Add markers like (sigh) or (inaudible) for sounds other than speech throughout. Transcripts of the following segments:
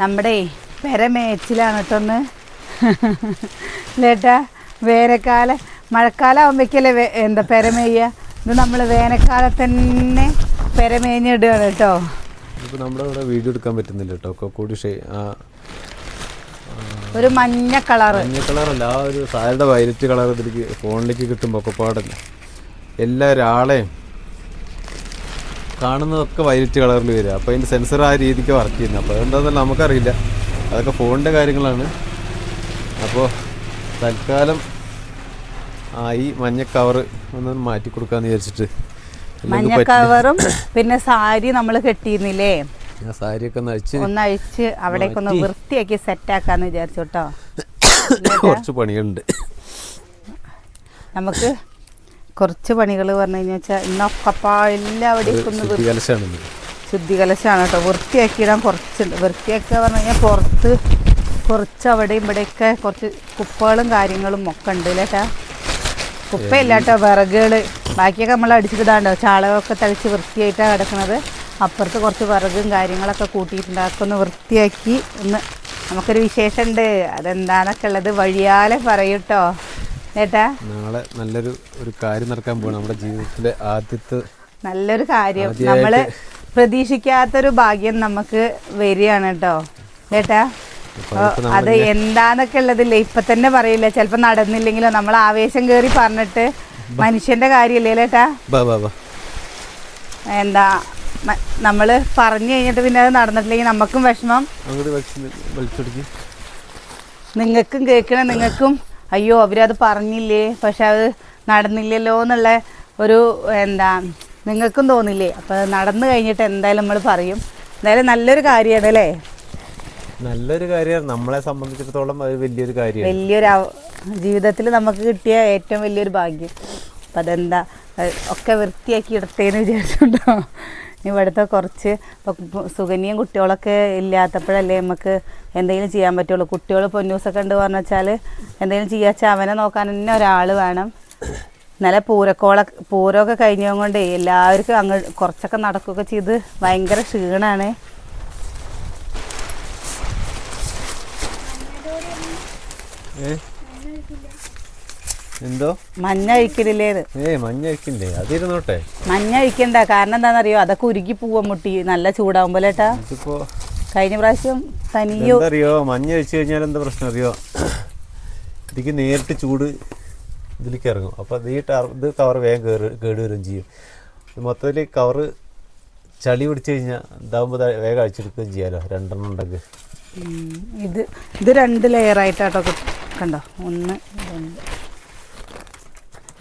നമ്മുടെ പെര മേച്ചിലാണ് കേട്ടൊന്ന് ലേട്ടാ വേനൽക്കാല മഴക്കാലം ആകുമ്പോഴേക്കല്ലേ എന്താ പെര മേയ്യ ഇത് നമ്മൾ വേനൽക്കാലത്ത് തന്നെ പെര മേഞ്ഞിടുകയാണ് കേട്ടോ. ഇപ്പോൾ നമ്മുടെ ഇവിടെ വീഡിയോ എടുക്കാൻ പറ്റുന്നില്ല കേട്ടോ. കൂടി ഒരു മഞ്ഞ കളർ മഞ്ഞ കളറല്ല ആ ഒരു സാരിയുടെ വയലറ്റ് കളർ ഇതിലേക്ക് ഫോണിലേക്ക് കിട്ടുമ്പോൾ ഒക്കെ പാടല്ല. എല്ലാ ഒരാളെയും കാണുന്നതൊക്കെ വയലറ്റ് കളറിൽ വരിക. അപ്പോൾ അതിന്റെ സെൻസർ ആ രീതിക്ക് വർക്ക് ചെയ്യുന്നത് അപ്പോൾ അതെന്താണെന്നല്ല നമുക്കറിയില്ല. അതൊക്കെ ഫോണിന്റെ കാര്യങ്ങളാണ്. അപ്പോൾ തൽക്കാലം ആ ഈ മഞ്ഞ കവർ ഒന്ന് മാറ്റി കൊടുക്കാന്ന് വിചാരിച്ചിട്ട്. മഞ്ഞ കവറും പിന്നെ സാരി നമ്മൾ കെട്ടിയിരുന്നില്ലേ? സാരിയൊക്കെ ഒന്ന് അഴിച്ച് ഒന്ന് അഴിച്ച് അവിടേക്കൊന്ന് വൃത്തിയാക്കി സെറ്റാക്കാന്ന് വിചാരിച്ചു കേട്ടോ. (coughs) കുറച്ച് പണികളുണ്ട് നമുക്ക് കുറച്ച് പണികൾ പറഞ്ഞു കഴിഞ്ഞാൽ വെച്ചാൽ ഇന്നൊക്കെപ്പാ എല്ലാവിടേക്കും ഒന്ന് ശുദ്ധികലശാണെന്ന് ശുദ്ധികലശമാണ് കേട്ടോ. വൃത്തിയാക്കിയിടാൻ കുറച്ചുണ്ട് വൃത്തിയാക്കുക പറഞ്ഞു കഴിഞ്ഞാൽ പുറത്ത് കുറച്ച് അവിടെ ഇവിടെയൊക്കെ കുറച്ച് കുപ്പകളും കാര്യങ്ങളും ഒക്കെ ഉണ്ട് ഇല്ലേട്ടാ കുപ്പയില്ല കേട്ടോ വിറകുകൾ ബാക്കിയൊക്കെ നമ്മൾ അടിച്ചിട്ടാണ്ടോ ചാളകമൊക്കെ തളിച്ച് വൃത്തിയായിട്ടാണ് കിടക്കുന്നത് അപ്പുറത്ത് കുറച്ച് വിറകും കാര്യങ്ങളൊക്കെ കൂട്ടിയിട്ടുണ്ട് അതൊക്കെ ഒന്ന് വൃത്തിയാക്കി ഒന്ന് നമുക്കൊരു വിശേഷമുണ്ട് അതെന്താണൊക്കെ ഉള്ളത് വഴിയാലെ പറയൂട്ടോ നാളെ നല്ലൊരു ഒരു കാര്യം നടക്കാൻ പോകണം നമ്മുടെ ജീവിതത്തിലെ ആദ്യത്തെ നല്ലൊരു കാര്യം. നമ്മൾ പ്രതീക്ഷിക്കാത്തൊരു ഭാഗ്യം നമുക്ക് വരികയാണ് കേട്ടോ. ചേട്ടാ അതിപ്പോ അത് എന്താന്നൊക്കെ ഉള്ളതില്ലേ? ഇപ്പൊ തന്നെ പറയില്ല? ചിലപ്പോ നടന്നില്ലെങ്കിലോ? നമ്മൾ ആവേശം കേറി പറഞ്ഞിട്ട് മനുഷ്യന്റെ കാര്യല്ലേ ചേട്ടാ ബാ എന്താ നമ്മൾ പറഞ്ഞു കഴിഞ്ഞിട്ട് പിന്നെ അത് നടന്നിട്ടില്ലെങ്കിൽ നമുക്കും വിഷമം. നിങ്ങൾക്കും കേൾക്കണം നിങ്ങൾക്കും അയ്യോ അവരത് പറഞ്ഞില്ലേ? പക്ഷെ അത് നടന്നില്ലല്ലോ എന്നുള്ള ഒരു എന്താ നിങ്ങൾക്കും തോന്നില്ലേ? അപ്പോൾ നടന്നു കഴിഞ്ഞിട്ട് എന്തായാലും നമ്മൾ പറയും. എന്തായാലും നല്ലൊരു കാര്യമാണ് അല്ലേ? നല്ലൊരു കാര്യമാണ്. നമ്മളെ സംബന്ധിച്ചിടത്തോളം അത് വലിയൊരു കാര്യമാണ്. വലിയൊരു ജീവിതത്തിൽ നമുക്ക് കിട്ടിയ ഏറ്റവും വലിയൊരു ഭാഗ്യം. അപ്പം അതെന്താ ഒക്കെ വൃത്തിയാക്കി ഇടത്തേന്ന് വിചാരിച്ചുണ്ടോ ഇവിടുത്തെ കുറച്ച് ഇപ്പം സുകന്യയും കുട്ടികളൊക്കെ ഇല്ലാത്തപ്പോഴല്ലേ നമുക്ക് എന്തെങ്കിലും ചെയ്യാൻ പറ്റുള്ളൂ. കുട്ടികൾ പൊന്നൂസൊക്കെ ഉണ്ട് പറഞ്ഞു വെച്ചാൽ എന്തെങ്കിലും ചെയ്യാച്ചാൽ അവനെ നോക്കാൻ തന്നെ ഒരാൾ വേണം. നല്ല പൂരക്കോള പൂരമൊക്കെ കഴിഞ്ഞത് കൊണ്ടേ എല്ലാവർക്കും അങ്ങ് കുറച്ചൊക്കെ നടക്കുകയൊക്കെ ചെയ്ത് ഭയങ്കര ക്ഷീണമാണ് ഏ? എന്തോ? മഞ്ഞ അഴിക്കലില്ലേത് ഏ മഞ്ഞ അഴിക്കണ്ടേ അതിരുന്നോട്ടെ. മഞ്ഞ അഴിക്കണ്ട കാരണം എന്താണെന്നറിയോ? അതൊക്കെ ഉരുകി പോവാൻ മുട്ടി. നല്ല ചൂടാവുമ്പോലേട്ടാ ഇതിപ്പോ കഴിഞ്ഞ പ്രാവശ്യം തനിയോ അറിയോ മഞ്ഞ അഴിച്ചു കഴിഞ്ഞാൽ എന്താ പ്രശ്നം അറിയോ? ഇതിക്ക് നേരിട്ട് ചൂട് ഇതിലേക്ക് ഇറങ്ങും. അപ്പോൾ ഈ ടർ ഇത് കവർ വേഗം കേടുവരും കേട് വരും ചെയ്യും. മൊത്തത്തിൽ കവറ് ചളി പിടിച്ചു കഴിഞ്ഞാൽ ഇതാകുമ്പോൾ വേഗം അഴിച്ചെടുക്കുകയും ചെയ്യാലോ. രണ്ടെണ്ണം ഉണ്ടെങ്കിൽ. ഇത് ഇത് രണ്ട് ലെയർ ആയിട്ടാട്ടോ കണ്ടോ? ഒന്ന് രണ്ട്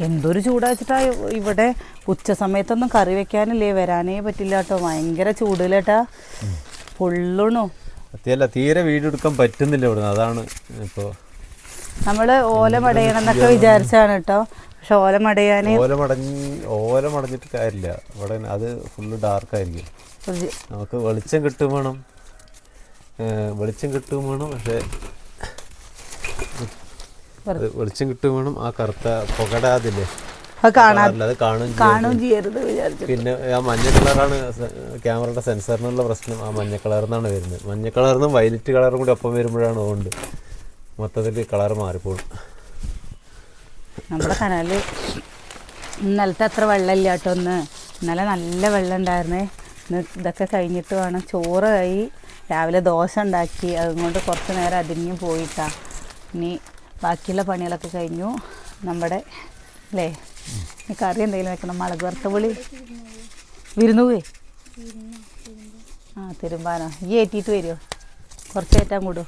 എന്തൊരു ചൂടാച്ചിട്ടാ ഇവിടെ ഉച്ച സമയത്തൊന്നും കറി വെക്കാനില്ലേ? വരാനേ പറ്റില്ല കേട്ടോ. ഭയങ്കര ചൂടിലേട്ടാ. പൊള്ളണു. അത്യല്ല തീരെ വീടെടുക്കാൻ പറ്റുന്നില്ല ഇവിടുന്ന്. അതാണ് ഇപ്പോൾ നമ്മൾ ഓല മടയണം എന്നൊക്കെ വിചാരിച്ചാണ് കേട്ടോ. പക്ഷെ ഓല മടയാൻ ഓല മടഞ്ഞ് ഓല മടഞ്ഞിട്ട് കാര്യമില്ല. ഇവിടെ അത് ഫുള്ള് ഡാർക്കായിരിക്കും നമുക്ക് വെളിച്ചം കിട്ടും വേണം. വെളിച്ചം കിട്ടും വേണം പക്ഷേ വെളിച്ചം കിട്ടും വേണം. ആ കറുത്ത പുകടാതില്ലേ? പിന്നെ ആ മഞ്ഞ കളറാണ് ക്യാമറയുടെ സെൻസറിനുള്ള പ്രശ്നം. ആ മഞ്ഞ കളറിൽ നിന്നാണ് വരുന്നത്. മഞ്ഞ കളറിൽ നിന്നും വയലറ്റ് കളറും കൂടി ഒപ്പം വരുമ്പോഴാണ് അതുകൊണ്ട് മൊത്തത്തിൽ കളർ മാറിപ്പോകും. നമ്മുടെ കനാല് ഇന്നലത്തെ അത്ര വെള്ളമില്ല കേട്ടോ ഒന്ന് ഇന്നലെ നല്ല വെള്ളം ഉണ്ടായിരുന്നേ. ഇതൊക്കെ കഴിഞ്ഞിട്ട് വേണം. ചോറ് കഴി രാവിലെ ദോശ ഉണ്ടാക്കി. അതുകൊണ്ട് കുറച്ച് നേരം അതിനും പോയിട്ടാ. ഇനി ബാക്കിയുള്ള പണികളൊക്കെ കഴിഞ്ഞു. നമ്മുടെ അല്ലേ ഇനി കറി എന്തെങ്കിലും വെക്കണം. മുളക് വറുത്ത പുളി. വിരുന്നു പോയി? ആ തിരുമ്പാനോ? ഈ ഏറ്റിയിട്ട് വരുമോ കുറച്ച് ഏറ്റാൻ കൂടുമോ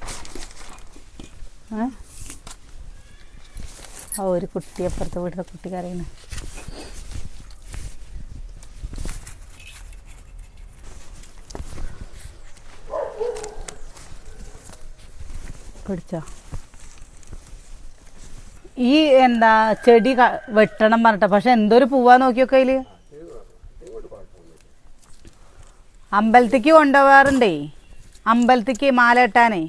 ആ ഒരു കുട്ടി അപ്പുറത്തെ വീട്ടിലെ കുട്ടി കരയുന്നു. പിടിച്ചോ? ഈ എന്താ ചെടി വെട്ടണം പറഞ്ഞിട്ട്. പക്ഷെ എന്തൊരു പൂവാ നോക്കിയൊക്കെ അതിൽ? അമ്പലത്തേക്ക് കൊണ്ടുപോകാറുണ്ടേ അമ്പലത്തേക്ക് മാല ഇട്ടാനേ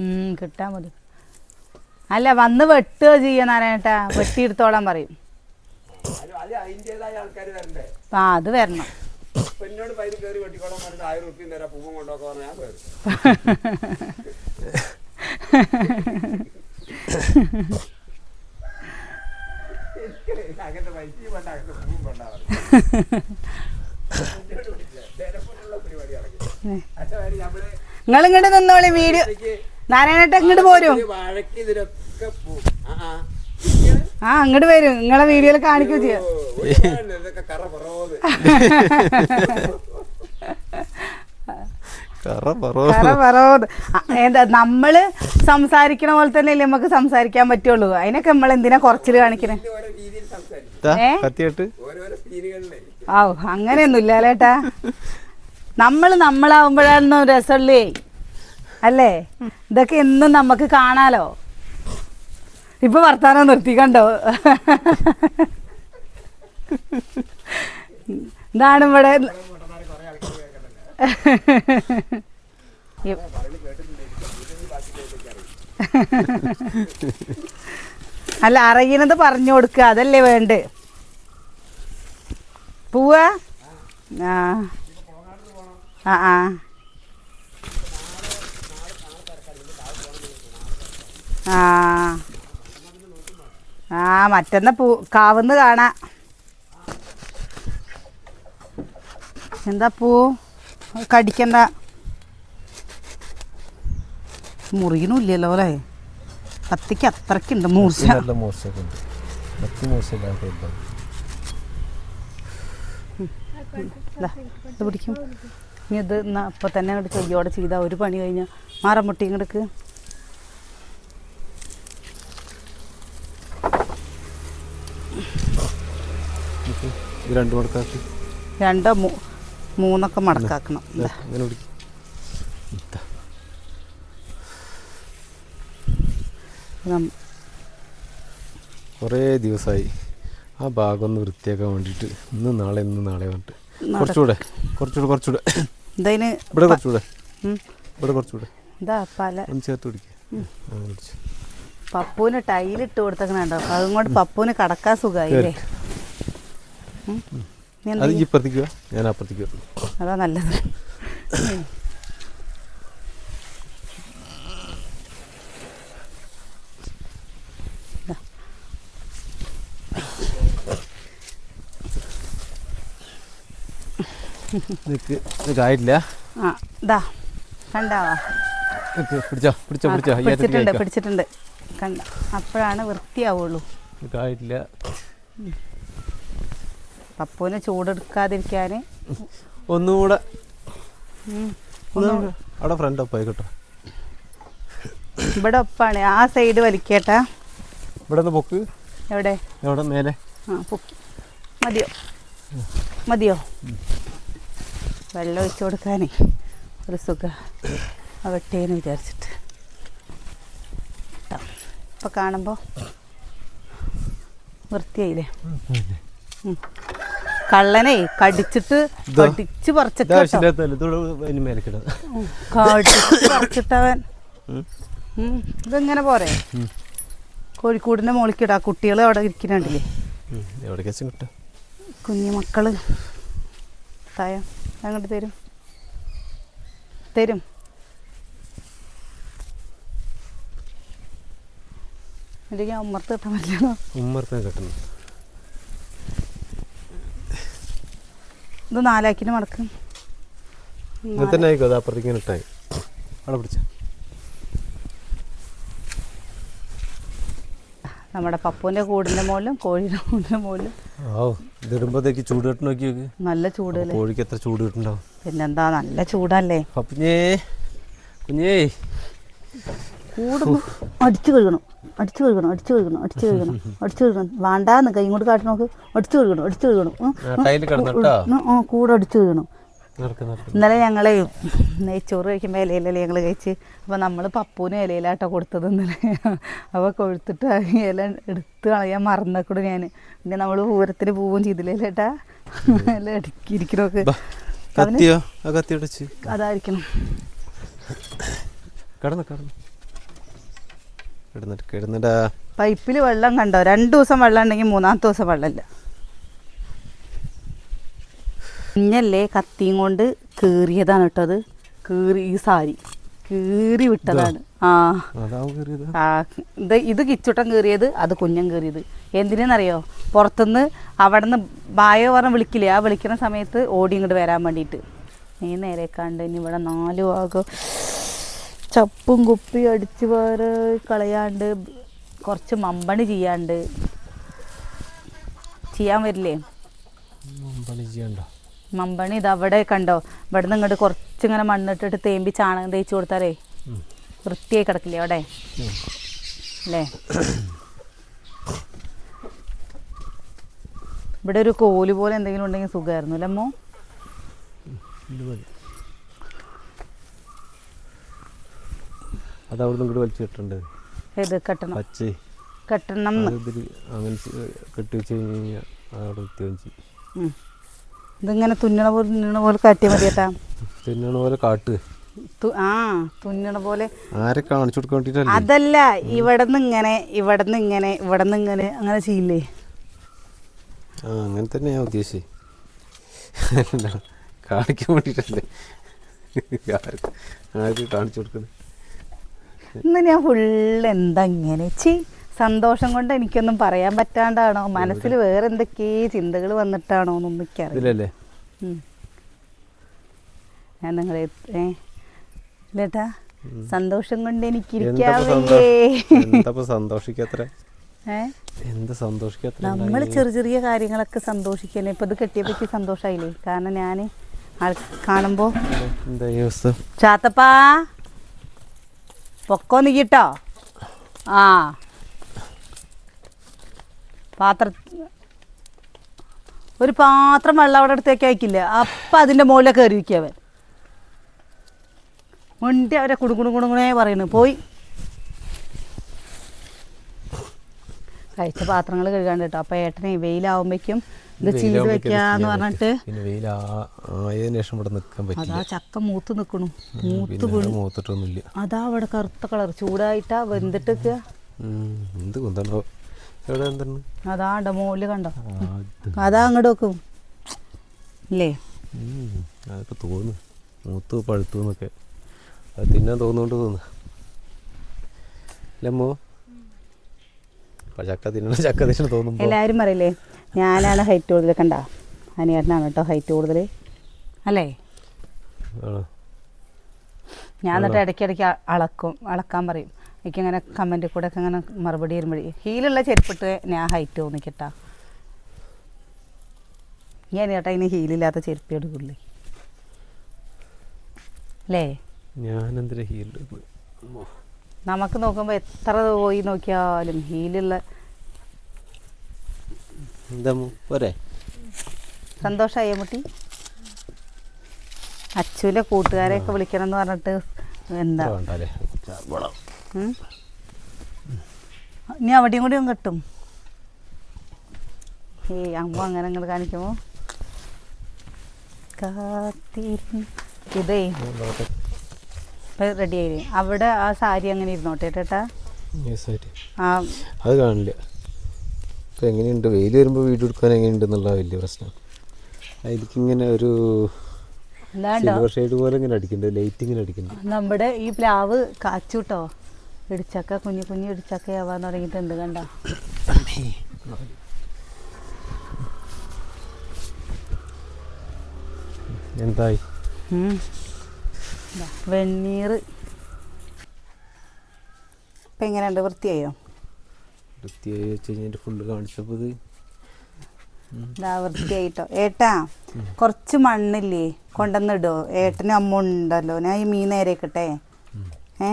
ഉം, കിട്ടാ മതി. അല്ല വന്ന് വെട്ടുക ചെയ്യ നാരായണേട്ടാ. വെട്ടിയെടുത്തോളാൻ പറയും. ആ അത് വരണം. എന്നോട് പൈര് കയറി വെട്ടിക്കോളാൻ പറഞ്ഞിട്ട് ആയിരം റുപ്യ തരാം പൂവും കൊണ്ടൊക്കെ പറഞ്ഞാൽ (laughs) നിങ്ങൾ ഇങ്ങോട്ട് നിന്നോളി വീഡിയോ നാരായണേട്ട ഇങ്ങോട്ട് പോരും. ആ അങ്ങോട്ട് വരും നിങ്ങളെ വീഡിയോയിൽ കാണിക്കുകയും ചെയ്യാം ഓ, ഒരുപാടുണ്ട് ഇതൊക്കെ കറ പറവോന്ന് കറ പറോ കറ പറവത് എന്താ നമ്മൾ സംസാരിക്കണ പോലെ തന്നെ അല്ലേ നമുക്ക് സംസാരിക്കാൻ പറ്റുള്ളൂ. അതിനൊക്കെ നമ്മൾ എന്തിനാ കുറച്ചിൽ കാണിക്കണേ? ആ അങ്ങനെയൊന്നുമില്ല അല്ലേട്ടാ നമ്മൾ നമ്മളാവുമ്പോഴാണ് രസമുള്ളേ. അല്ലേ? ഇതൊക്കെ എന്നും നമുക്ക് കാണാലോ. ഇപ്പൊ വർത്താനം നിർത്തി കണ്ടോ? ഇതാണ് ഇവിടെ (laughs) അല്ല അറിയണത് പറഞ്ഞു കൊടുക്കുക അതല്ലേ വേണ്ട? പോവാ? ആ. ആ ആ. ആ. ആ മറ്റന്ന പൂ കാവുന്ന് കാണാ. എന്താ പൂ? കടിക്കണ്ട. മുറിയണില്ലല്ലോ അല്ലേ കത്തിക്ക് അത്രക്കുണ്ട് മൂർച്ച. ഇത് പിടിക്കും. ഇനി ഇത് എന്നാ അപ്പം തന്നെ അങ്ങോട്ട് ചെയ്യോടെ ചെയ്താൽ ഒരു പണി കഴിഞ്ഞാൽ മാറം മുട്ടി ഇങ്ങോട്ട് ഇത് ഇത് രണ്ടോ മൂ മൂന്നൊക്കെ മടക്കാക്കണം. കുറേ ദിവസമായി ആ ഭാഗം ഒന്ന് വൃത്തിയാക്കാൻ വേണ്ടിയിട്ട് ഇന്ന് നാളെ ഇന്ന് നാളെ വന്നിട്ട് നട- കുറച്ചുകൂടെ കുറച്ചുകൂടെ കുറച്ചുകൂടെ. ഇവിടെ കുറച്ചുകൂടെ. ഇവിടെ കുറച്ചുകൂടെ. ചേർത്ത് പിടിക്കുക പപ്പൂന് ടൈലിട്ട് കൊടുത്തേക്കണുണ്ടോ അതുകൊണ്ട് പപ്പൂന് കടക്കാൻ സുഖമായില്ലേ അത്? ഇപ്പുറത്തേക്ക് ഞാൻ അപ്പുറത്തേക്ക് അതാ നല്ലത്. ആയിട്ടില്ല? ആ ദാ കണ്ടാവാ. പിടിച്ചോ പിടിച്ചോ പിടിച്ചിട്ടുണ്ട്. പിടിച്ചിട്ടുണ്ട്. കണ്ട അപ്പോഴാണ് വൃത്തിയാവുള്ളൂ. ആയിട്ടില്ല. പപ്പൂന് ചൂടെടുക്കാതിരിക്കാൻ ഒന്നുകൂടെ അവിടെ ഫ്രണ്ട് ഒപ്പായി കേട്ടോ. ഇവിടെ ഒപ്പാണ്. ആ സൈഡ് വലിക്കേട്ടാ. ഇവിടെ നിന്ന് പൊക്ക്. എവിടെ? എവിടെ? മേലെ. ആ പൊക്കി. മതിയോ? മതിയോ? വെള്ളം ഒഴിച്ചു കൊടുക്കാനേ ഒരു സുഖ. വെട്ടേന്ന് വിചാരിച്ചിട്ട്. ഇപ്പം കാണുമ്പോൾ വൃത്തിയായില്ലേ. കള്ളനെ കടിച്ചിട്ട് കടിച്ചു പറിച്ചിട്ട് പറിച്ചിട്ടവൻ. ഇതെങ്ങനെ പോരെ? കോഴിക്കോടിന്റെ മോളിക്കിടാ. കുട്ടികൾ അവിടെ ഇരിക്കുന്നുണ്ടല്ലേ? കുഞ്ഞു മക്കൾ. തായ അങ്ങോട്ട് തരും. തരും. അല്ലെങ്കിൽ ഉമ്മർത്ത് കിട്ടാൻ പറ്റില്ല ഉമ്മർത്ത് കിട്ടുന്നു ഇത് നാലാക്കിന് മടക്കും. തന്നെ ആയിക്കോ അത് അപ്പുറത്തേക്ക് ഇട്ടായി അവിടെ പിടിച്ച. നമ്മുടെ പപ്പുവിന്റെ കൂടിന്റെ മുകളിലും കോഴിയുടെ കൂടിന്റെ മുകളിലും ഓ ഇതിടുമ്പോഴത്തേക്ക് ചൂട് കിട്ടും നോക്ക് നല്ല ചൂടല്ലേ? കോഴിക്ക് എത്ര ചൂട് കിട്ടുണ്ടാവും പിന്നെന്താ നല്ല ചൂടല്ലേ? കുഞ്ഞേ. കുഞ്ഞേ. കൂടുമ്പോ അടിച്ചു കഴുകണം. അടിച്ചു കഴുകണം അടിച്ചു കഴുകണം അടിച്ചു കഴുകണം അടിച്ചു കഴുകണം. വേണ്ടാന്ന് കൈ കൊണ്ട് കാട്ടി നോക്ക്. അടിച്ചു കഴുകണം അടിച്ചു കഴുകണം. കൂടെ അടിച്ചു കഴുകണം. ഇന്നലെ ഞങ്ങളെ നെയ്ച്ചോറ് കഴിക്കുമ്പോൾ ഇലയിലല്ലേ ഞങ്ങൾ കഴിച്ച്. അപ്പോൾ നമ്മൾ പപ്പൂന് ഇലയിലാട്ടോ കൊടുത്തത് ഇന്നലെ. അപ്പോൾ കൊഴുത്തിട്ട് ഇല എടുത്ത് കളയാൻ മറന്നക്കൂടും ഞാൻ പിന്നെ നമ്മൾ പൂരത്തിന് പോവുകയും ചെയ്തില്ലേ ചേട്ടാ ഇല ഇരിക്കണോക്ക് അതായിരിക്കണം. കടന്നു കിടന്ന്. പൈപ്പിൽ വെള്ളം കണ്ടോ? രണ്ടു ദിവസം വെള്ളം ഉണ്ടെങ്കിൽ മൂന്നാമത്തെ ദിവസം വെള്ളമില്ല. കുഞ്ഞല്ലേ കത്തിയും കൊണ്ട് കീറിയതാണ് കേട്ടോ അത്. കീറി ഈ സാരി. കീറി വിട്ടതാണ്. ആ. ഇത് ഇത് കിച്ചുട്ടം കീറിയത് അത് കുഞ്ഞൻ കീറിയത്. എന്തിനെന്നറിയോ? പുറത്തുനിന്ന് അവിടെ നിന്ന് ബായോ പറഞ്ഞ് വിളിക്കില്ലേ? ആ വിളിക്കുന്ന സമയത്ത് ഓടി ഇങ്ങോട്ട് വരാൻ വേണ്ടിയിട്ട്. നീ നേരെ കണ്ട് ഇനി ഇവിടെ നാല് ഭാഗം ചപ്പും കുപ്പി അടിച്ച് വേറെ കളയാണ്ട് കുറച്ച് മമ്പണി ചെയ്യാണ്ട്. ചെയ്യാൻ വരില്ലേ? മമ്പണി ഇത് അവിടെ കണ്ടോ? ഇവിടെ നിന്ന് ഇങ്ങോട്ട് കുറച്ചിങ്ങനെ മണ്ണിട്ടിട്ട് തേമ്പി ചാണകം തേച്ച് കൊടുത്താലേ വൃത്തിയായി കിടക്കില്ലേ അവിടെ. അല്ലേ? ഇവിടെ ഒരു കോൽ പോലെ എന്തെങ്കിലും ഉണ്ടെങ്കിൽ സുഖമായിരുന്നു അല്ലേ അമ്മോ ഇത് മതി അത് അവിടെ നിന്ന് വലിച്ചു കെട്ടേണ്ടത് ഏത് കെട്ടണം? പച്ചേ കെട്ടണം അങ്ങനെ കെട്ടി വെച്ച് കഴിഞ്ഞ് കഴിഞ്ഞാൽ അവിടെ വൃത്തിയാവും ചെയ്യും. ഇതിങ്ങനെ തുന്നണ പോലെ തുന്നണ പോലെ കാട്ടിയാൽ മതി കേട്ടാ തുന്നണ പോലെ കാട്ട്. ആ തുന്നണ പോലെ. ആരെ കാണിച്ചു കൊടുക്കാൻ അതല്ല ഇവിടെ നിന്ന് ഇങ്ങനെ ഇവിടെ നിന്ന് ഇങ്ങനെ ഇവിടെ നിന്ന് ഇങ്ങനെ അങ്ങനെ ചെയ്യില്ലേ? ആ അങ്ങനെ തന്നെയാ ഞാൻ ഉദ്ദേശിച്ചത് കാണിക്കാൻ വേണ്ടിയിട്ടല്ലേ? ആർക്ക് കാണിച്ചു കൊടുക്കുന്നത് ഇന്ന് ഞാൻ ഫുള്ള് എന്താ ഇങ്ങനെ? ചി സന്തോഷം കൊണ്ട് എനിക്കൊന്നും പറയാൻ പറ്റാണ്ടാണോ? മനസ്സിൽ വേറെ എന്തൊക്കെയോ ചിന്തകൾ വന്നിട്ടാണോ എന്നൊന്നും എനിക്കറിയില്ല. ഞാൻ നിങ്ങളെ ഏട്ടാ സന്തോഷം കൊണ്ട് എനിക്ക് നമ്മൾ ചെറിയ ചെറിയ കാര്യങ്ങളൊക്കെ സന്തോഷിക്കണേ ഇപ്പൊ ഇത് കെട്ടിയപ്പോ സന്തോഷായില്ലേ? കാരണം ഞാൻ കാണുമ്പോ ചാത്തപ്പാ? പൊക്കോ നീക്കിട്ടോ ആ. പാത്ര. ഒരു പാത്രം വെള്ളം അവിടെ അടുത്തേക്ക് അയക്കില്ല. അപ്പം അതിന്റെ മുകളിലെ കയറി വയ്ക്കുക അവൻ. മുണ്ടി അവരെ കുടുങ്ങുണു കുടുങ്ങുണേ പറയുന്നു പോയി. കഴിച്ച പാത്രങ്ങൾ കഴുകാണ്ട് കേട്ടോ. അപ്പം ഏട്ടനെ വെയിലാവുമ്പോഴേക്കും ഇത് ചെയ്ത് വെക്കാന്ന് പറഞ്ഞിട്ട് പിന്നെ വെയിൽ ആയതിനു ശേഷം ഇവിടെ നിൽക്കാൻ അതാ ചക്ക മൂത്ത് നിൽക്കണു. മൂത്ത് വീണ്. മൂത്തിട്ടൊന്നുമില്ല. അതാ അവിടെ കറുത്ത കളർ ചൂടായിട്ടാ വെന്തിട്ട് നിൽക്കുക. ഉം, എന്ത് കുന്തണ്ടോ? എവിടെ എന്താണ് അതാ ഉണ്ടോ മുകളിൽ കണ്ടോ? അതാ അങ്ങോട്ട് വെക്കും. ഇല്ലേ? ഉം, അതൊക്കെ തോന്നുന്നു മൂത്ത് പഴുത്തു എന്നൊക്കെ. അത് തിന്നാൻ തോന്നുകൊണ്ട് തോന്നുന്നു. അല്ലമ്മോ ചക്ക തിന്നണം ചക്ക തിന്നണം തോന്നുന്നു എല്ലാവരും പറയില്ലേ? ഞാനാണ് ഹൈറ്റ് കൂടുതൽ കണ്ട? അനിയേട്ടനാണ് കേട്ടോ ഹൈറ്റ് കൂടുതൽ. അല്ലേ? ഞാൻ എന്നിട്ട് ഇടയ്ക്കിടയ്ക്ക് അളക്കും അളക്കാൻ പറയും. എനിക്കിങ്ങനെ കമന്റിൽ കൂടെ ഒക്കെ ഇങ്ങനെ മറുപടി വരുമ്പോഴേ ഹീലുള്ള ചെരുപ്പിട്ട് ഞാൻ ഹൈറ്റ് തോന്നിക്കട്ടാ. ഞാൻ ചേട്ടാ ഇനി ഹീലില്ലാത്ത ചെരുപ്പ് എടുക്കില്ലേ അല്ലേ? ഞാനെന്തിനാ ഹീൽ നമുക്ക് നോക്കുമ്പോൾ എത്ര പോയി നോക്കിയാലും ഹീലുള്ള എന്താ അമ്മോ? പോരെ? സന്തോഷമായ മുട്ടി? അച്ചുവിന്റെ കൂട്ടുകാരെയൊക്കെ വിളിക്കണം എന്ന് പറഞ്ഞിട്ട് എന്താ? ഇനി അവിടെയും കൂടി കിട്ടും. ഏ അമ്മ അങ്ങനെ അങ്ങോട്ട് കാണിക്കുമോ? കാത്തിരി ഇതേ. റെഡി ആയി അവിടെ ആ സാരി അങ്ങനെ ഇരുന്നോട്ടെ ചേട്ടാ? ആ. അത് കാണില്ല. ഇപ്പം എങ്ങനെയുണ്ട്? വെയിൽ വരുമ്പോൾ വീഡിയോ എടുക്കാൻ എങ്ങനെയുണ്ട് എന്നുള്ള വലിയ പ്രശ്നം. അതിലേക്ക് ഇങ്ങനെ ഒരു എന്താണ്ടോ സിൽവർ ഷെയ്ഡ് പോലെ ഇങ്ങനെ അടിക്കുന്നുണ്ട് ലൈറ്റ് ഇങ്ങനെ അടിക്കുന്നുണ്ട് നമ്മുടെ ഈ പ്ലാവ് കാച്ചുട്ടോ. ഇടിച്ചക്ക കുഞ്ഞു കുഞ്ഞു ഇടിച്ചക്ക ഇടിച്ചക്കയാവാൻ തുടങ്ങിയിട്ടുണ്ട് കണ്ട? എന്തായി? വെണ്ണീർ ഇപ്പം എങ്ങനെയുണ്ട് വൃത്തിയായോ? വൃത്തിയായി വെച്ച് കഴിഞ്ഞിട്ട് ഫുള്ള് കാണിച്ചപ്പോൾ ഇത് ഇതാ വൃത്തിയായിട്ടോ. ഏട്ടാ കുറച്ച് മണ്ണില്ലേ കൊണ്ടുവന്നിടോ. ഏട്ടന് അമ്മ ഉണ്ടല്ലോ. ഞാൻ ഈ മീൻ നേരേക്കട്ടെ ഏ?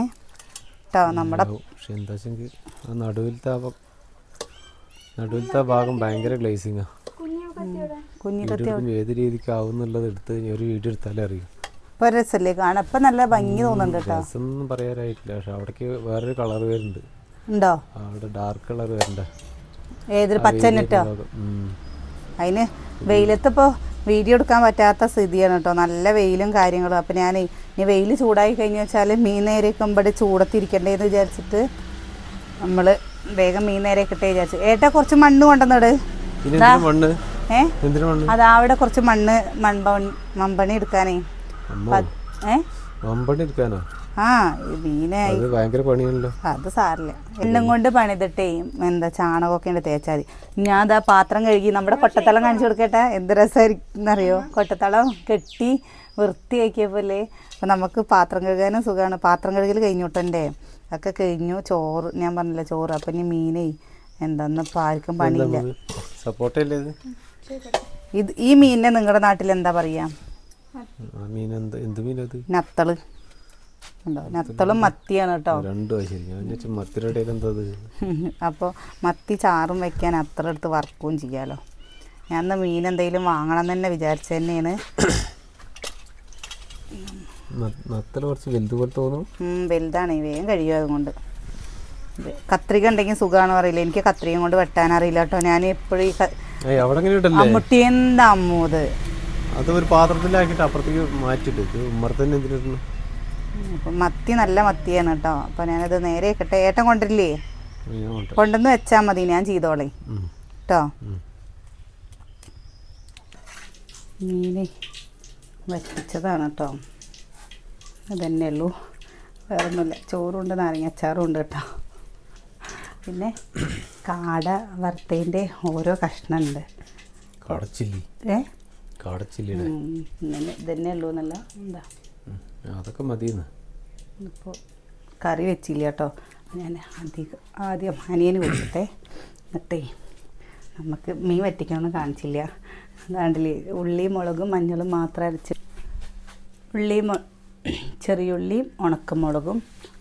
കേട്ടോ നമ്മുടെ. പക്ഷെ എന്താ വെച്ചെങ്കിൽ ആ നടുവിലത്തെ ആ നടുവിലത്തെ ആ ഭാഗം ഭയങ്കര ഗ്ലേസിങ്ങാ കുഞ്ഞി വീഡിയോ കത്തി എടുക്കുമ്പോൾ ഏത് രീതിക്ക് ആവുന്നുള്ളത് എടുത്ത് ഒരു വീഡിയോ എടുത്താലേ അറിയും. ഇപ്പൊ രസല്ലേ കാണാൻ? ഇപ്പൊ നല്ല ഭംഗി തോന്നുന്നുണ്ട് കേട്ടോ. രസമൊന്നും പറയാനായിട്ടില്ല. പക്ഷെ അവിടേക്ക് വേറൊരു കളർ വരുന്നുണ്ട്. ഉണ്ടോ? അവിടെ ഡാർക്ക് കളർ വരണ്ട. ഏതൊരു പച്ചനിട്ടോ ഉം. അതിന് വെയിലത്തിപ്പോൾ വീഡിയോ എടുക്കാൻ പറ്റാത്ത സ്ഥിതിയാണ് കേട്ടോ. നല്ല വെയിലും കാര്യങ്ങളും. അപ്പൊ ഞാൻ ഇനി വെയിൽ ചൂടായി കഴിഞ്ഞു വെച്ചാൽ മീൻ നേരേക്കുമ്പോൾ ചൂടത്തിരിക്കണ്ടേന്ന് വിചാരിച്ചിട്ട് നമ്മൾ വേഗം മീൻ നേരെ കിട്ടേ വിചാരിച്ചു. ഏട്ടാ കുറച്ച് മണ്ണ് കൊണ്ടുവന്നിട്. പിന്നെ മണ്ണ്? ഏ? എന്തിനു മണ്ണ്? അത് അവിടെ കുറച്ച് മണ്ണ് മൺപണി മൺപണി എടുക്കാനേ. അമ്മോ. ആ ഈ അത് ഭയങ്കര പണിയാണല്ലോ. അത് സാറില്ല എല്ലാം കൊണ്ട് പണിതിട്ടേ എന്താ ചാണകമൊക്കെ ഉണ്ട് തേച്ചാൽ ഞാൻ അതാ പാത്രം കഴുകി നമ്മുടെ കൊട്ടത്തളം കാണിച്ചു കൊടുക്കട്ടെ? എന്ത് രസമായിരിക്കും അറിയോ കൊട്ടത്തളം കെട്ടി വൃത്തിയാക്കിയപ്പോലെ. അപ്പം നമുക്ക് പാത്രം കഴുകാനും സുഖമാണ്. പാത്രം കഴുകൽ കഴിഞ്ഞോട്ടെ ഒക്കെ കഴിഞ്ഞു. ചോറ് ഞാൻ പറഞ്ഞില്ല ചോറ്. അപ്പം ഇനി മീനേ എന്താന്ന് ഇപ്പം ആർക്കും പണിയില്ല. സപ്പോർട്ട് ഇത്? ഈ മീനിനെ നിങ്ങളുടെ നാട്ടിൽ എന്താ പറയാ നത്തൾ. ഉണ്ടോ? നത്തളും മത്തിയാണ് കേട്ടോ. (laughs) അപ്പോൾ മത്തി ചാറും വെക്കാൻ അത്ര എടുത്ത് വറക്കുകയും ചെയ്യാലോ. ഞാൻ ഇന്ന് മീൻ എന്തെങ്കിലും വാങ്ങണം എന്ന് തന്നെ വിചാരിച്ചു തന്നെയാണ്. വലുതാണ്. വേഗം കഴിയും അതുകൊണ്ട്. കത്രിക ഉണ്ടെങ്കിൽ സുഖമാണ് പറയില്ല? എനിക്ക് കത്രിക കൊണ്ട് വെട്ടാൻ അറിയില്ല കേട്ടോ. ഞാൻ എപ്പോഴും അമ്മുട്ടി എന്താ അമ്മൂത് അത് ഒരു പാത്രത്തിലാക്കിയിട്ട് അപ്പുറത്തേക്ക് മാറ്റിട്ട് ഉമ്മർത്തന്നെ എന്തിനാ അപ്പം മത്തി നല്ല മത്തിയാണ് കേട്ടോ. അപ്പൊ ഞാനത് നേരെ കിട്ടെ ഏട്ടൻ കൊണ്ടില്ലേ. കൊണ്ടുവന്ന് വെച്ചാൽ മതി. ഞാൻ ചെയ്തോളേ. കേട്ടോ. മീന് വറ്റിച്ചതാണ് കേട്ടോ. അതന്നെ ഉള്ളൂ. വേറെ ഒന്നുമില്ല ചോറുണ്ട് നാരങ്ങ അച്ചാറും ഉണ്ട് കേട്ടോ. പിന്നെ കാട വറുത്തതിന്റെ ഓരോ കഷ്ണമുണ്ട്. കാടച്ചില്ലി. ഏ? കാടച്ചില്ലി ഇതന്നെ ഉള്ളൂ എന്നല്ല. എന്താ. അതൊക്കെ മതിയെന്ന്. ഇപ്പോൾ കറി വെച്ചില്ല കേട്ടോ. ഞാൻ അധികം ആദ്യം അനിയന് കൊടുക്കട്ടെ എന്നിട്ടേ നമുക്ക് മീൻ വറ്റിക്കണമെന്ന് കാണിച്ചില്ല. അതാണ്ടില്ലേ ഉള്ളി മുളകും മഞ്ഞളും മാത്രം അരച്ച് ഉള്ളി ചെറിയുള്ളിയും ഉണക്കമുളകും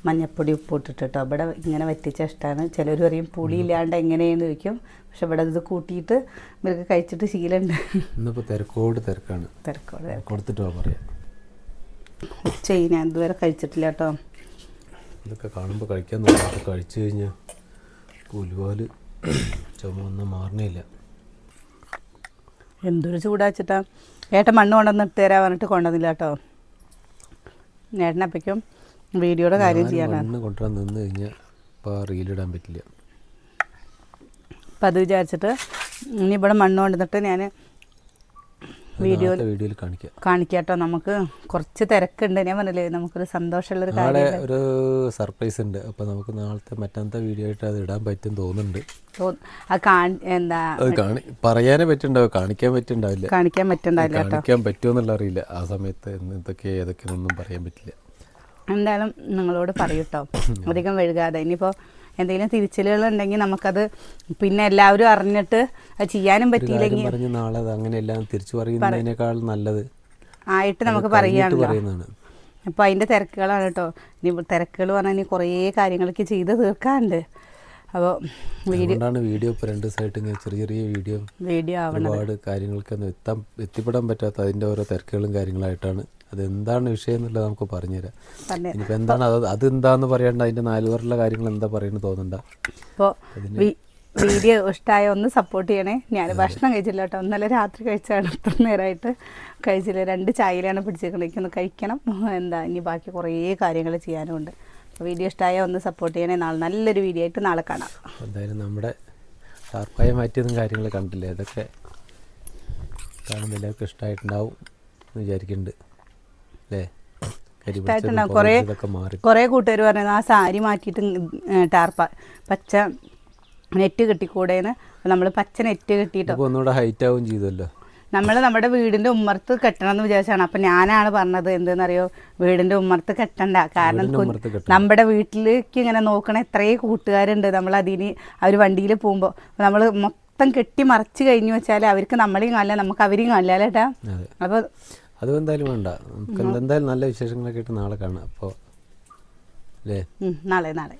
മഞ്ഞപ്പൊടി ഉപ്പ് ഇട്ടിട്ട് കേട്ടോ. ഇവിടെ ഇങ്ങനെ വറ്റിച്ച ഇഷ്ടമാണ് ചിലർ പറയും പുളി ഇല്ലാണ്ട് എങ്ങനെയെന്ന് ചോദിക്കും. പക്ഷെ ഇവിടെ ഇത് കൂട്ടിയിട്ട് ഇവർക്ക് കഴിച്ചിട്ട് ശീലമുണ്ട്. ഇന്നിപ്പോൾ തിരക്കോട് തിരക്കാണ്. തിരക്കോട് കൊടുത്തിട്ടോ പറയാം. ഉച്ച ഞാൻ ഇതുവരെ കഴിച്ചിട്ടില്ല കേട്ടോ. ഇതൊക്കെ കാണുമ്പോൾ കഴിക്കാൻ തോന്നുന്നു കഴിച്ചു കഴിഞ്ഞാൽ പുലുപാൽ ചുമ ഒന്നും മാറണില്ല എന്തൊരു ചൂടാച്ചിട്ടാ. ഏട്ട മണ്ണ് കൊണ്ടുവന്ന് ഇട്ട് തരാൻ പറഞ്ഞിട്ട് കൊണ്ടുവന്നില്ല കേട്ടോ. ഏട്ടനപ്പയ്ക്കും വീഡിയോയുടെ കാര്യം ചെയ്യാനാണ് കൊണ്ടുവരാൻ നിന്ന് കഴിഞ്ഞാൽ ഇപ്പോൾ റീലിടാൻ പറ്റില്ല. അപ്പം അത് വിചാരിച്ചിട്ട് ഇനി ഇവിടെ മണ്ണ് കൊണ്ടുവന്നിട്ട് ഞാൻ വീഡിയോ നാളത്തെ വീഡിയോയിൽ കാണിക്കാം. കാണിക്കാട്ടോ. നമുക്ക് കുറച്ച് തിരക്കുണ്ട്. ഞാൻ പറഞ്ഞില്ലേ നമുക്കൊരു സന്തോഷമുള്ളൊരു കാര്യം ഒരു സർപ്രൈസ് ഉണ്ട്. അപ്പോൾ നമുക്ക് നാളത്തെ മറ്റന്നത്തെ വീഡിയോ ആയിട്ട് അത് ഇടാൻ പറ്റും തോന്നുന്നുണ്ട്. എന്താ പറയാനേ പറ്റുണ്ടാവും കാണിക്കാൻ പറ്റുണ്ടാവില്ല കാണിക്കാൻ പറ്റുണ്ടാവില്ല കാണിക്കാൻ പറ്റുമെന്നുള്ള അറിയില്ല. ആ സമയത്ത് എന്തൊക്കെ ഏതൊക്കെ ഒന്നും പറയാൻ പറ്റില്ല. എന്തായാലും നിങ്ങളോട് പറയൂട്ടോ അധികം വഴുകാതെ ഇനിയിപ്പോൾ എന്തെങ്കിലും തിരിച്ചലുകൾ ഉണ്ടെങ്കിൽ നമുക്കത് പിന്നെ എല്ലാവരും അറിഞ്ഞിട്ട് അത് ചെയ്യാനും പറ്റിയില്ലെങ്കിൽ പറഞ്ഞ നാളെ അങ്ങനെ എല്ലാം തിരിച്ചു പറയുന്നതിനേക്കാൾ നല്ലത്. ആയിട്ട് നമുക്ക് പറയുകയാണ് അപ്പൊ അതിന്റെ അപ്പോൾ അതിന്റെ തിരക്കുകളാണ് കേട്ടോ. ഇനി തിരക്കുകൾ പറഞ്ഞാൽ ഇനി കുറേ കാര്യങ്ങളൊക്കെ ചെയ്ത് തീർക്കാനുണ്ട്. അപ്പോൾ വീഡിയോ വീഡിയോ ഇപ്പോൾ രണ്ട് ദിവസമായിട്ട് ഇങ്ങനെ ചെറിയ ചെറിയ വീഡിയോ വീഡിയോ ആവണം ഒരുപാട് കാര്യങ്ങൾക്ക് എത്താൻ എത്തിപ്പെടാൻ പറ്റാത്ത അതിന്റെ ഓരോ തിരക്കുകളും കാര്യങ്ങളായിട്ടാണ് അത് എന്താണ് വിഷയം എന്നുള്ളത് നമുക്ക് പറഞ്ഞുതരാം. പറഞ്ഞ ഇനിയിപ്പോൾ എന്താണ് അത് അതെന്താന്ന് പറയണ്ട അതിന്റെ നാലുപേരുള്ള കാര്യങ്ങൾ എന്താ പറയുന്നത് തോന്നണ്ട. അപ്പോൾ വീഡിയോ ഇഷ്ടമായ ഒന്ന് സപ്പോർട്ട് ചെയ്യണേ. ഞാൻ ഭക്ഷണം കഴിച്ചില്ല കേട്ടോ. ഇന്നലെ രാത്രി കഴിച്ചാണ്. ഇത്ര നേരമായിട്ട് കഴിച്ചില്ല. രണ്ട് ചായയിലാണ് പിടിച്ചിരിക്കുന്നത് എനിക്കൊന്ന് കഴിക്കണം. എന്താ ഇനി ബാക്കി കുറേ കാര്യങ്ങൾ ചെയ്യാനുമുണ്ട് വീഡിയോ ഇഷ്ടമായ ഒന്ന് സപ്പോർട്ട് ചെയ്യണേ. നാളെ നല്ലൊരു വീഡിയോ ആയിട്ട് നാളെ കാണാം. എന്തായാലും നമ്മുടെ ഷാർപ്പായി മാറ്റിയതും കാര്യങ്ങൾ കണ്ടില്ലേ. അതൊക്കെ എല്ലാവർക്കും ഇഷ്ടമായിട്ടുണ്ടാവും എന്ന് വിചാരിക്കുന്നുണ്ട് അല്ലേ കുറേ കുറേ കൂട്ടുകാർ പറഞ്ഞത് ആ സാരി മാറ്റിയിട്ട് ടാർപ്പ പച്ച നെറ്റ് കെട്ടിക്കൂടേന്ന്. നമ്മൾ പച്ച നെറ്റ് കെട്ടിയിട്ട് ഒന്നുകൂടെ ഹൈറ്റ് ആവും ചെയ്തല്ലോ. നമ്മൾ നമ്മുടെ വീടിന്റെ ഉമ്മർത്ത് കെട്ടണം എന്ന് വിചാരിച്ചാണ്. അപ്പം ഞാനാണ് പറഞ്ഞത് എന്തെന്നറിയോ? വീടിന്റെ ഉമ്മർത്ത് കെട്ടണ്ട. കാരണം. നമ്മുടെ വീട്ടിലേക്ക് ഇങ്ങനെ നോക്കണ എത്രയും കൂട്ടുകാരുണ്ട്. നമ്മൾ അതിന് അവർ വണ്ടിയിൽ പോകുമ്പോൾ നമ്മൾ മൊത്തം കെട്ടി മറച്ച് കഴിഞ്ഞു വെച്ചാൽ അവർക്ക് നമ്മളെയും കാണില്ല നമുക്ക് അവരെയും കാണില്ല അല്ലേട്ടാ അപ്പൊ അപ്പോൾ അതും എന്തായാലും വേണ്ട. നമുക്ക് എന്തായാലും നല്ല വിശേഷങ്ങളൊക്കെ ആയിട്ട് നാളെ കാണാം. അപ്പോൾ അല്ലേ നാളെ നാളെ.